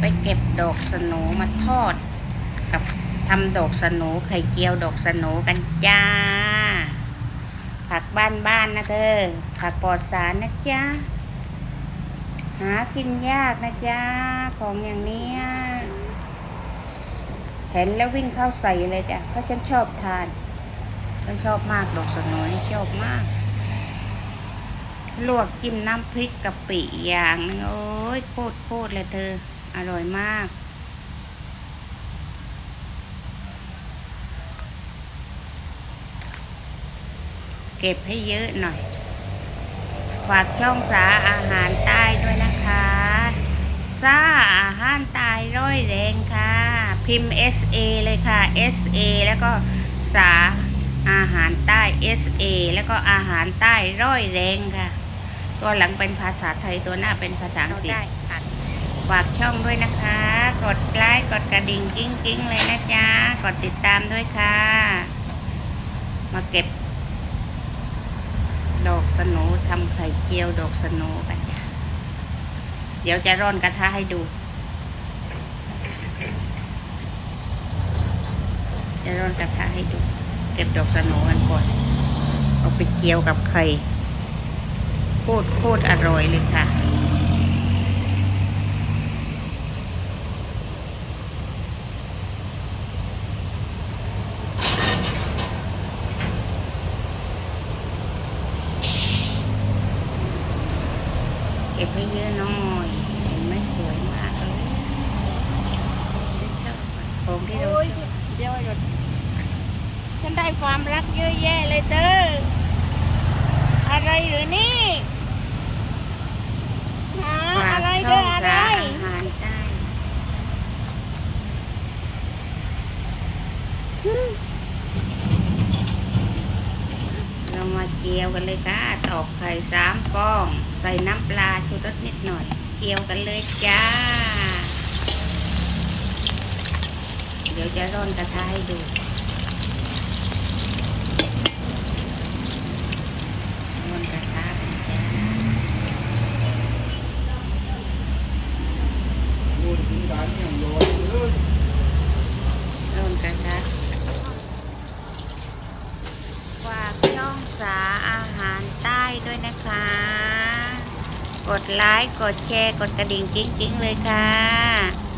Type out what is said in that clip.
ไปเก็บดอกสโหนมาทอด กับทำดอกสโหนไข่เจียวดอกสโหนกันจ้า ผักบ้านๆนะเธอผักปลอดสารนะจ๊ะหากินยากนะจ๊ะของอย่างนี้ เห็นแล้ววิ่งเข้าใส่เลยจ้ะเพราะฉันชอบทานฉันชอบมากดอกสโนนี่ชอบมากลวกจิ้มน้ำพริกกะปิอย่างนึงโอ้ยโคตรโคตรเลยเธอ อร่อยมาก เก็บให้เยอะหน่อย ฝากช่องสาอาหารใต้ด้วยนะคะซาอาหารใต้ร้อยแรงค่ะ พิมพ์ SA เลยค่ะ SA แล้วก็สาอาหารใต้ SA แล้วก็อาหารใต้ร้อยแรงค่ะ ตัวหลังเป็นภาษาไทยตัวหน้าเป็นภาษาอังกฤษ ฝากช่องด้วยนะคะ กดไลค์กดกระดิ่งกิ้งกิ้งเลยนะจ๊ะ กดติดตามด้วยค่ะ มาเก็บ ดอกสโหนทำไข่เจียวดอกสโหนกันจ้ะ เดี๋ยวจะร่อนกระทะให้ดู จะร่อนกระทะให้ดู เก็บดอกสโหนกันก่อน เอาไปเจียวกับไข่ โคตรโคตรอร่อยเลยค่ะ ก็บไว้เยอะน้อยเห็นไหม่สวยมากเลยฉันชอบของที่เราโอ้ยชอบเดี๋ยวไอ้รถฉันได้ความรักเยอะแยะเลยเธออะไรหรือนี่หา ฝาก อะไร ช่ เด้ อ อง อะไร สาอาหารใต้ เกียวกันเลยค่ะตอกไข่สามฟอง ใส่น้ำปลาชูรสนิดหน่อย เกียวกันเลยจ้า เดี๋ยวจะร่อนกระทะให้ดูร่อนกระทะกันจ้าร่นกระทะฝากาอาหารใต้ด้วยนะคะ กดไลค์ กดแชร์ กดกระดิ่งกิ๊งๆเลยค่ะ